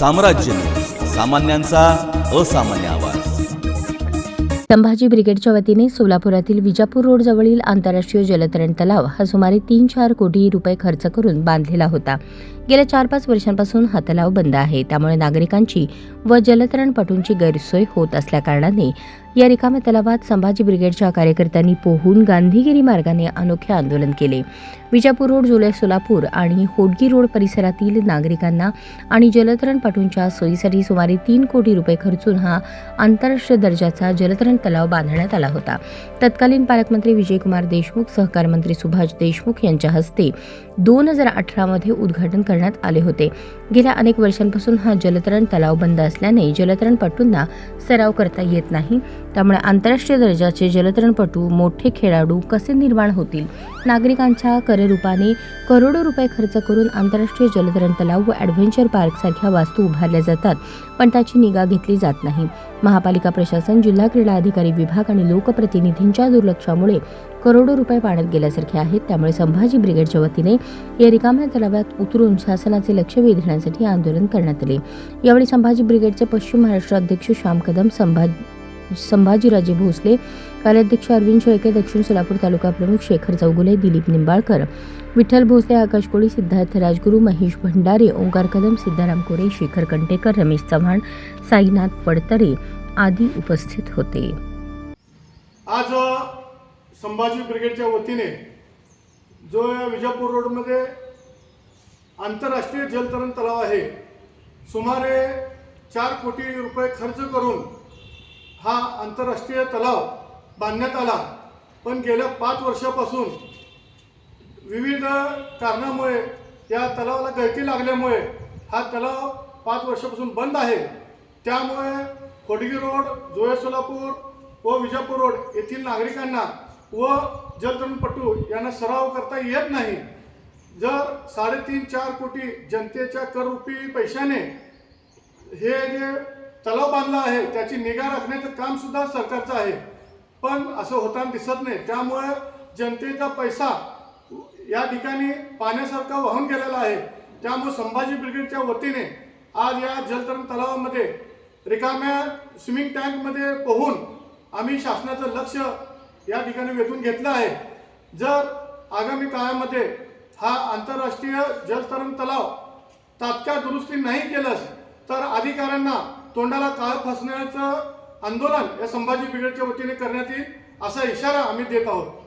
साम्राज्य. सामान्यांचा असामान्य आवाज. संभाजी ब्रिगेडच्या वतीने सोलापुरातील विजापूर रोड जवळील आंतरराष्ट्रीय जलतरण तलाव हा सुमारे तीन चार कोटी रुपये खर्च करून बांधलेला होता. गेल्या चार पाच वर्षांपासून हा तलाव बंद आहे. त्यामुळे नागरिकांची व जलतरणपटूंची गैरसोय होत असल्याकारणाने या रिकाम्या तलावात संभाजी ब्रिगेडच्या कार्यकर्त्यांनी पोहून गांधीगिरी मार्गाने अनोखे आंदोलन केले. विजापूर रोड जुलै सोलापूर आणि होडगी रोड परिसरातील नागरिकांना आणि जलतरणपटूंच्या सोयीसाठी सुमारे तीन कोटी रुपये खर्चून हा आंतरराष्ट्रीय दर्जाचा जलतरण तलाव बांधण्यात आला होता. तत्कालीन पालकमंत्री विजयकुमार देशमुख सहकार मंत्री सुभाष देशमुख यांच्या हस्ते दोन हजार अठरामध्ये उद्घाटन करण्यात आले होते. गेल्या अनेक वर्षांपासून हा जलतरण तलाव बंद असल्याने जलतरणपटूंना सराव करता येत नाही. त्यामुळे आंतरराष्ट्रीय दर्जाचे जलतरणपटू मोठे खेळाडू कसे निर्माण होतील? नागरिकांच्या कररूपाने करोडो रुपये खर्च करून आंतरराष्ट्रीय जलतरण तलाव व ॲडव्हेंचर पार्कसारख्या वास्तू उभारल्या जातात पण त्याची निगा घेतली जात नाही. महापालिका प्रशासन जिल्हा क्रीडा अधिकारी विभाग आणि लोकप्रतिनिधींच्या दुर्लक्षामुळे करोडो रुपये पाण्यात गेल्यासारखे आहेत त्यामुळे संभाजी ब्रिगेडच्या वतीने या रिकाम्या तलावात उतरून शासनाचे लक्ष वेधण्यासाठी आंदोलन करण्यात आले. यावेळी संभाजी ब्रिगेडचे पश्चिम महाराष्ट्र अध्यक्ष श्याम कदम संभाजी संभाजीराजे भोसले कार्याध्यक्ष अरविंद शेळके दक्षिण सोलापूर तालुका प्रमुख शेखर चौगुले दिलीप निंबाळकर विठ्ठल भोसले आकाश कोळी सिद्धार्थ राजगुरू महेश भंडारे ओंकार कदम सिद्धाराम कोरे शेखर कंटेकर रमेश चव्हाण साईनाथ पडतरे आदी उपस्थित होते. आज संभाजी ब्रिगेडच्या वतीने जो विजापूर रोडमध्ये आंतरराष्ट्रीय जलतरण तलाव आहे. सुमारे चार कोटी रुपये खर्च करून हा आंतरराष्ट्रीय तलाव बांधण्यात आला. पण गेल्या पाच वर्षापासून विविध कारणामुळे या तलावाला गळती लागल्यामुळे हा तलाव पाच वर्षापासून बंद आहे. त्यामुळे खोडगी रोड जोया सोलापूर व विजापूर रोड येथील नागरिकांना व जलतरणपटू यांना सराव करता येत नाही. जर साडेतीन चार कोटी जनतेच्या कररूपी पैशाने हे जे तलाव बांधला आहे त्याची निगा राखण्याचं काम सुद्धा सरकारचं आहे. पण असं होताना दिसत नाही. त्यामुळे जनतेचा पैसा या ठिकाणी पाण्यासारखा वाहून गेलेला आहे. त्यामुळे संभाजी ब्रिगेडच्या वतीने आज या जलतरण तलावामध्ये रिकाम्या स्विमिंग टँकमध्ये पोहून आम्ही शासनाचं लक्ष या ठिकाणी वेधून घेतलं आहे. जर आगामी काळामध्ये हा आंतरराष्ट्रीय जलतरण तलाव तात्काळ दुरुस्ती नाही केलंच तर अधिकाऱ्यांना तोंडाला काळ फासण्याचं आंदोलन या संभाजी ब्रिगेडच्या वतीने करण्यात येईल असा इशारा आम्ही देत आहोत.